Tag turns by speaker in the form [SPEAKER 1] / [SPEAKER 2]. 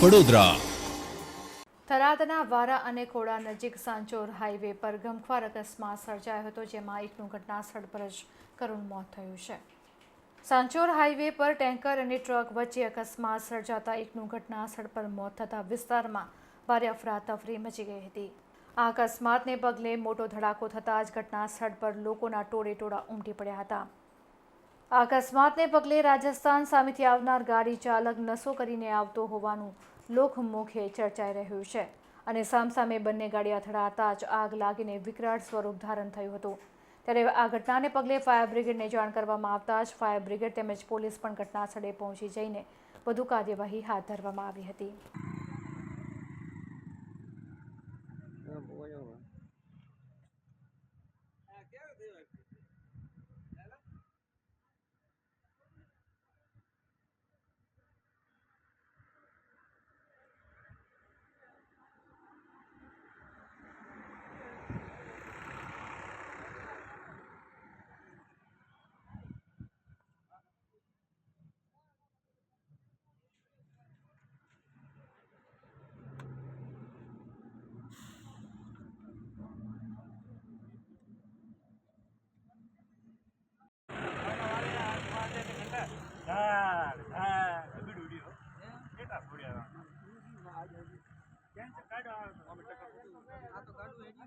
[SPEAKER 1] વડોદરા
[SPEAKER 2] થરાદના વારા અને ખોડા નજીક સાંચોર હાઈવે પર ગમખ્વાર અકસ્માત સર્જાયો હતો, જેમાં એકનું ઘટના સ્થળ પર જ કરુણ મોત થયું છે. સાંચોર હાઈવે પર ટેન્કર અને ટ્રક વચ્ચે અકસ્માત સર્જાતા એકનું ઘટના સ્થળ પર મોત થતાં વિસ્તારમાં ભારે અફરાતફરી મચી ગઈ હતી. આ અકસ્માતને પગલે મોટો ધડાકો થતાં જ ઘટના સ્થળ પર લોકોના ટોળે ટોળા ઉમટી પડ્યા હતા. અકસ્માતને પગલે રાજસ્થાન સામેથી આવનાર ગાડી ચાલક નશો કરીને આવતો હોવાનું લોકમુખે ચર્ચાઈ રહ્યું છે. અને સામસામે બંને ગાડી અથડાતા જ આગ લાગીને વિકરાળ સ્વરૂપ ધારણ થયું હતું. ત્યારે આ ઘટનાને પગલે ફાયર બ્રિગેડને જાણ કરવામાં આવતા જ ફાયર બ્રિગેડ તેમજ પોલીસ પણ ઘટના સ્થળે પહોંચી જઈને વધુ કાર્યવાહી હાથ ધરવામાં આવી હતી.
[SPEAKER 3] કાઢો આ તો કાઢું